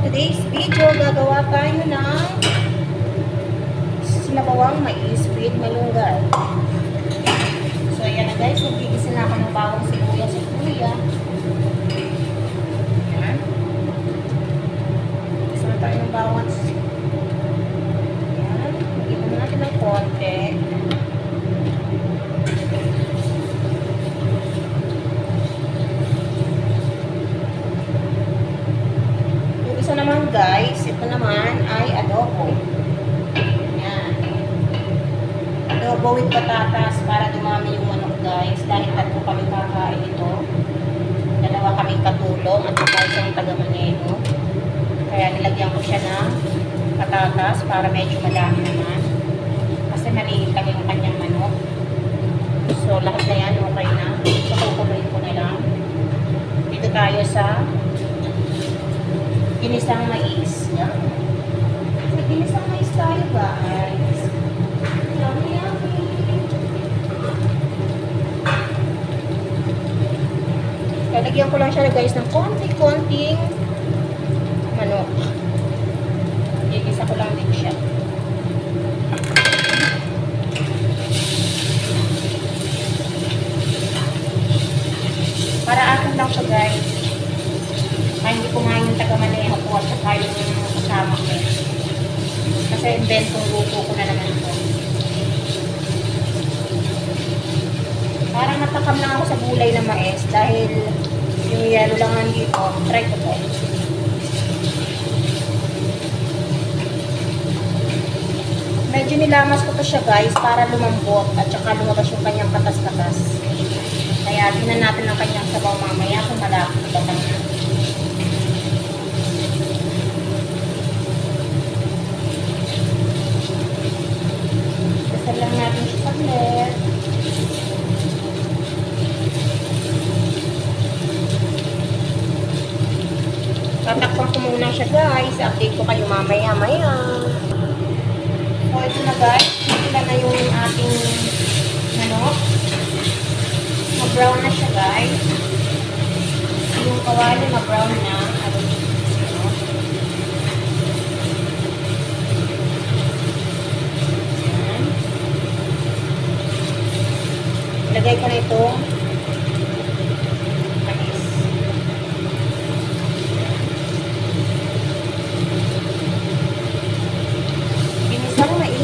today's video, gagawa tayo ng sinabawang mais with malunggay. So, ayan na guys, magigisa na ako ng bawang sibuyas at luya. Ayan. Gisa na tayo ng bawang at Ayan. Magigisa natin ng konti. Yung isa naman guys, ito naman ay adobo. Ayan. Adobo with patatas para dumami yung manok guys. Dahil tatlo kami kakain ito. Dalawa kami katulong at saka isang taga-maneno. Kaya nilagyan ko siya ng patatas para medyo madami naman. Kasi maliit lang yung kanyang manok. So lahat na yan okay na. So kukuloyin ko na lang. Dito tayo sa ginisang mais. Yan. Sa ginisang mais tayo guys. Yummy, Lalagyan ko lang siya guys ng konti-konting manok. Igisa ko lang din siya. Para akin lang siya guys. Ay, hindi kumain yung taga-maneho ko at saka yung kasama ko. Kasi inventong luto ko na naman ito. Natakam lang ako sa gulay na mais dahil yung yellow lang nandito. Try ko po. Medyo nilamas ko to siya guys para lumambot at saka lumabas yung kanyang katas-katas. Kaya tingnan natin ang kanyang sabaw mamaya kung malaki ba na. Dasal lang natin siya saglit. Tatakpan ko muna siya guys. Update ko kayo mamaya maya. So ito na guys. Sila na yung ating manok. Ma-brown na siya guys. Yung kawali ma-brown na. Lagay ko na itong mais. Ginisang mais.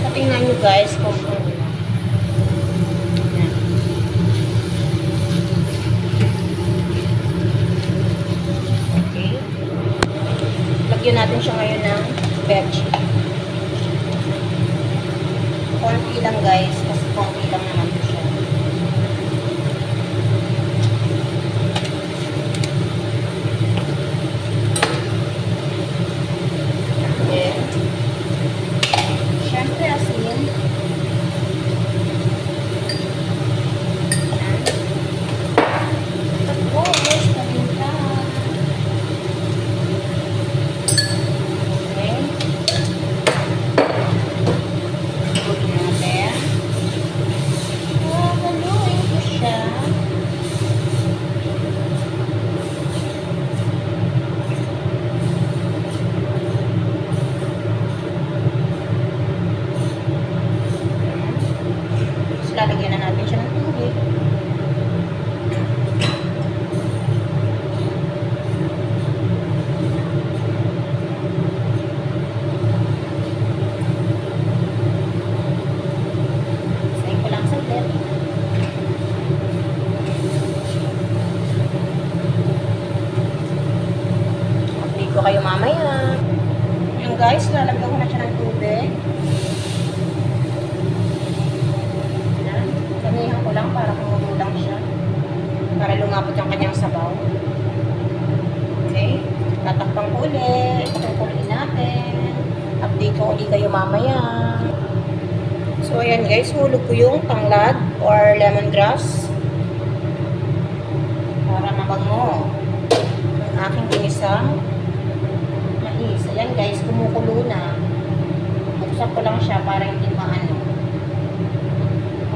So, tingnan nyo guys kung ano. Yan. Okay. Lagyan natin siya ngayon ng veggie. Konti lang guys, kasi konti lang naman po siya. Then, syempre asin. Yan. Tapos, paminta. Okay. Put natin. Ah, haluin ko siya. Tapos lalagyan na natin siya ng tubig. Isayin ko lang saglit. Update ko kayo mamaya. Yung guys, lalagyan ko na siya ng tubig. Yan. Damihan ko lang para kumulo lang siya. Para lumapot yung kanyang sabaw. Okay. Tatakpan ko ulit. Tutuloy natin. Ulit kayo mamaya. So, ayan guys. Hulog ko yung tanglad or lemongrass. Para mabango. Yung aking ginisang mais. Ayan guys, kumukulo na. Buksan ko lang siya para hindi maano.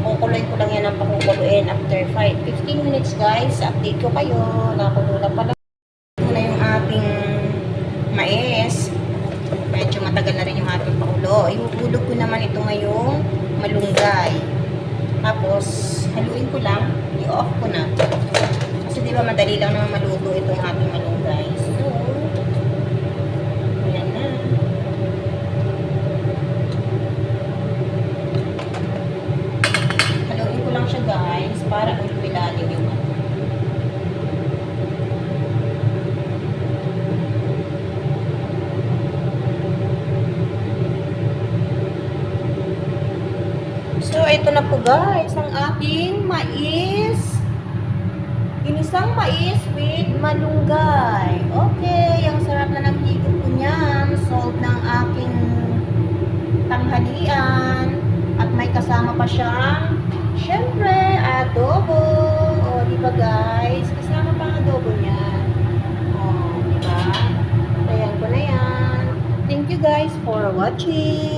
Pakukuluin ko lang yan ang pakukuluin after 5, 15 minutes guys. Update ko kayo. Nakulo na pala. Ito na yung ating mais. Medyo matagal na rin yung ating pakulo. Ihuhulog ko naman ito ngayong malunggay. Tapos, haluin ko lang. I-off ko na. Kasi di ba madali lang naman maluto itong ating malunggay. So, ayan na. Haluin ko lang siya guys para umilalim yung ano. So, ito na po guys, ang ating mais. Inisang mais with malunggay. Okay, ang sarap na ng higop ko niyan. Solve ng aking tanghalian. At may kasama pa siyang, syempre, adobo. O, di ba guys? Kasama pa ang adobo niya. O, di ba? Ayan ko na yan. Thank you guys for watching.